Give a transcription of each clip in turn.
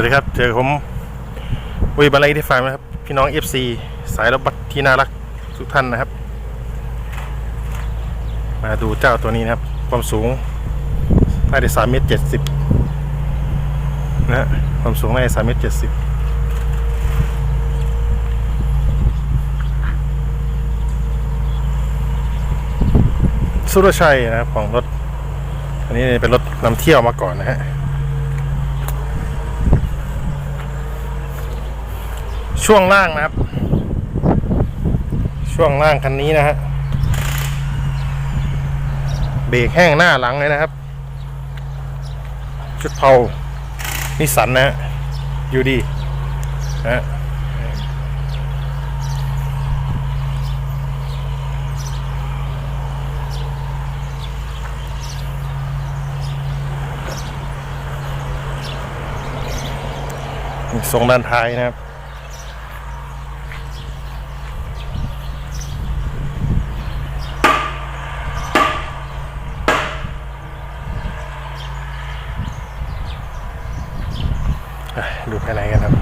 วัสดีครับ เจอผมวิบันไลที่ฟาร์มนะครับ พี่น้อง FC สายรถบัสที่น่ารักทุกท่านนะครับ มาดูเจ้าตัวนี้นะครับ ความสูงน่าจะสามเมตรเจ็ดสิบนะฮะความสูงน่าจะสามเมตรเจ็ดสิบสุรชัยนะครับของรถ อันนี้เป็นรถนำเที่ยวมาก่อนนะฮะ ช่วงล่างนะครับ ช่วงล่างคันนี้นะฮะเบรกแห้งหน้าหลังเลยนะครับ ชุดเผานิสันนะฮะอยู่ดีนะฮะทรงด้านท้ายนะครับ อะดูภายในกันครับ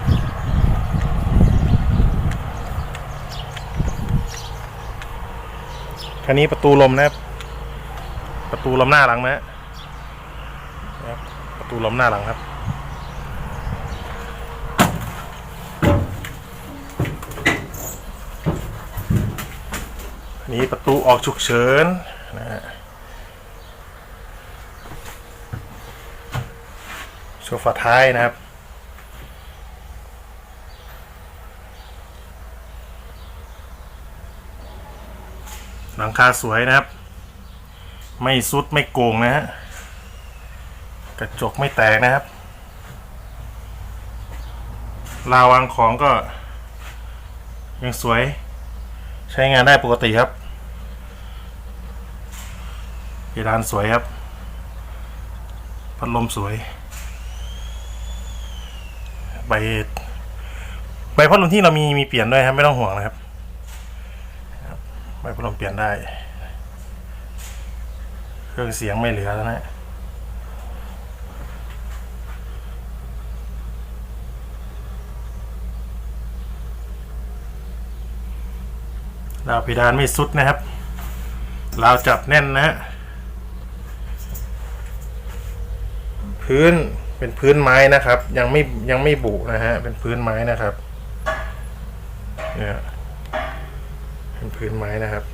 คันนี้ประตูลมนะครับ ประตูลมหน้าหลังนะฮะประตูลมหน้าหลังครับอันนี้ประตูออกฉุกเฉินนะฮะโซฟาท้ายนะครับ หลังคาสวยนะครับ ไม่ซุดไม่โกงนะฮะกระจกไม่แตกนะครับราวางของก็ ยังสวย ใช้งานได้ปกติครับเพดานสวยครับ พัดลมสวย ใบใบพัดลมที่เรามีมีเปลี่ยนด้วยครับไม่ต้องห่วงนะครับ ครับใบพัดลมเปลี่ยนได้ เครื่องเสียงไม่เหลือแล้วนะราวเพดานไม่สุดนะครับราวจับแน่นนะ พื้นเป็นพื้นไม้นะครับ ยังไม่ยังไม่บุนะฮะ เป็นพื้นไม้นะครับ เนี่ย เป็นพื้นไม้นะครับ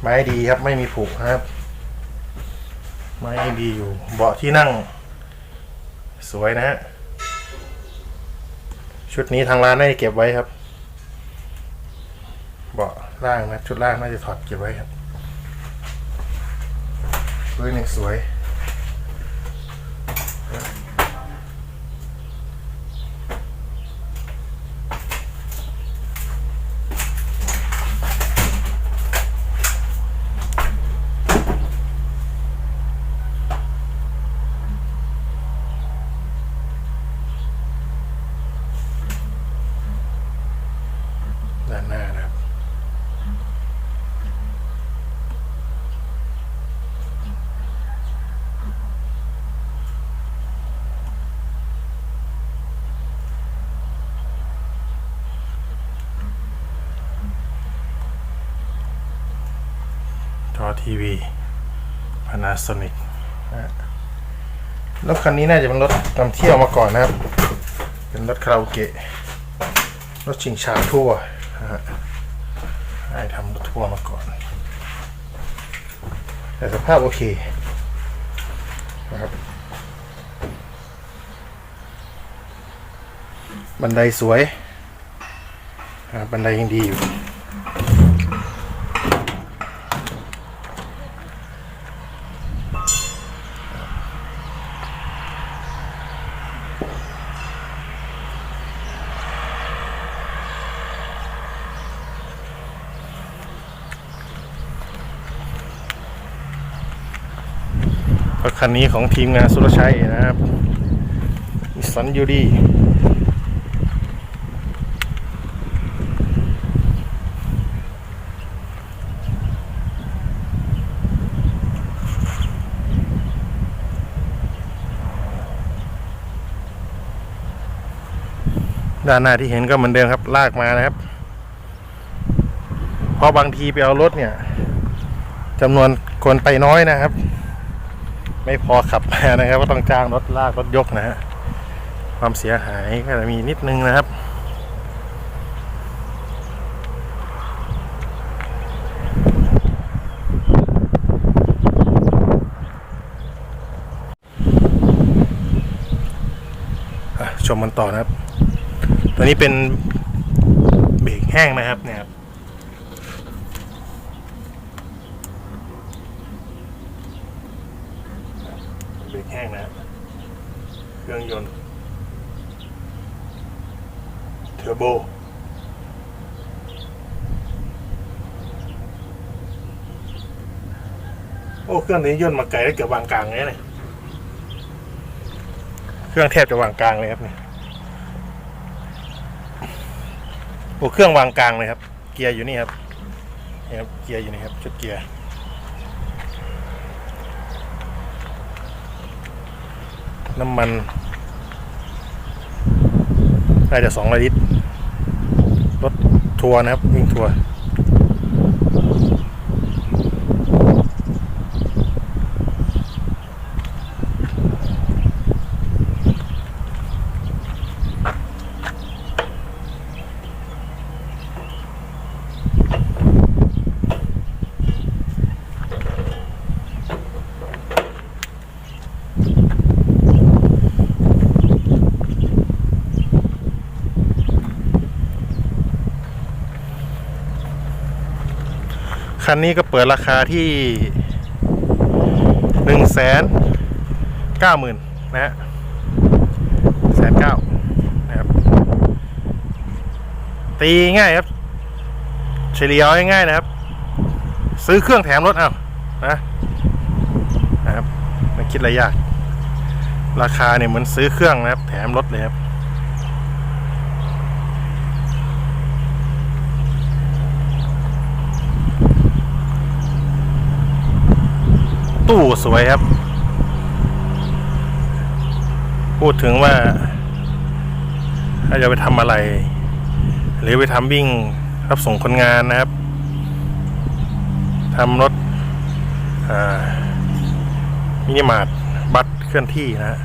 ไม้ดีครับไม่มีผุนะครับ ไม้ดีอยู่เบาะที่นั่ง สวยนะฮะชุดนี้ทางร้านได้เก็บไว้ครับ เบาะล่างนะ ชุดล่างน่าจะถอดเก็บไว้ครับพื้นยังสวย ด้านหน้านะครับ จอ ทีวี Panasonic นะฮะรถคันนี้น่าจะเป็นรถนำเที่ยวมาก่อนนะครับ เป็นรถคาราโอเกะ รถชิงช้าทั่วนะฮะให้ทำรถทั่วมาก่อน แต่สภาพโอเคนะครับบันไดสวย บันไดยังดีอยู่ รถคันนี้ของทีมงานสุรชัยนะครับสันยูดีด้านหน้าที่เห็นก็เหมือนเดิมครับ ลากมานะครับ เพราะบางทีไปเอารถเนี่ยจำนวนคนไปน้อยนะครับ ไม่พอขับมานะครับ ก็ต้องจ้างรถลากรถยกนะฮะความเสียหายก็จะมีนิดนึงนะครับชมมันต่อนะครับตัวนี้เป็นเบรกแห้งนะครับเนี่ยครับ เบรกแห้งนะเครื่องยนต์เทอร์โบโอ้เครื่องนี้ย่นมาไกลแล้เกือบวางกลางเลยเนี่ยเครื่องแทบจะวางกลางเลยครับเนี่ยโอ้เครื่องวางกลางเลยครับ เกียร์อยู่นี่ครับนี่ครับเกียร์อยู่นี่ครับชุดเกียร์ น้ำมันน่าจะสองลิตรรถทัวร์นะครับวิ่งทัวร์ คันนี้ก็เปิดราคาที่หนึ่งแสนเก้าหมื่นนะฮะแสนเก้านะครับ ตีง่ายครับ เฉลี่ยเอาง่ายๆนะครับ ซื้อเครื่องแถมรถเอานะนะครับไม่คิดอะไรยาก ราคาเนี่ยเหมือนซื้อเครื่องนะครับ แถมรถเลยครับ ตู้สวยครับ พูดถึงว่าถ้าจะไปทำอะไร หรือไปทำวิ่งรับส่งคนงานนะครับทำรถมินิมาร์ทบัสเคลื่อนที่นะฮะ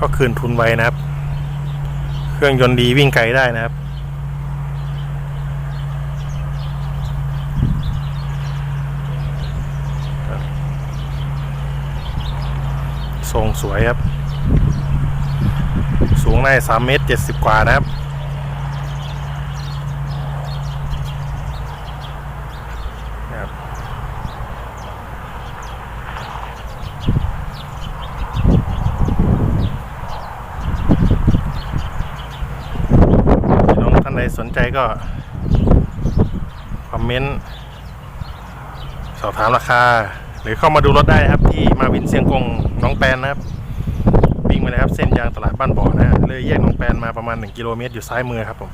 ก็คืนทุนไว้นะครับ เครื่องยนต์ดีวิ่งไกลได้นะครับ ทรงสวยครับ สูงได้สามเมตรเจ็ดสิบกว่านะครับ น้องท่านใดสนใจก็ คอมเมนต์ สอบถามราคา หรือเข้ามาดูรถได้นะครับ ที่มาวินเซียงกงน้องแปนนะครับวิ่งมาเลยครับ เส้นยางตลาดบ้านบ่อนะฮะเลยแยกน้องแปนมาประมาณ 1 กิโลเมตรอยู่ซ้ายมือครับผม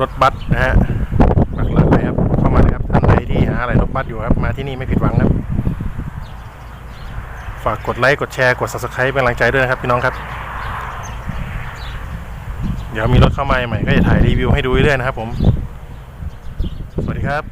รถบัสนะฮะหลักเลยครับเข้ามาเลยครับท่านใดที่หาอะไรรถบัสอยู่ครับ มาที่นี่ไม่ผิดหวังครับฝากกดไลค์กดแชร์กด subscribe เป็นกำลังใจด้วยนะครับพี่น้องครับ เดี๋ยวมีรถเข้ามาใหม่ก็จะถ่ายรีวิวให้ดูเรื่อยๆนะครับผม สวัสดีครับ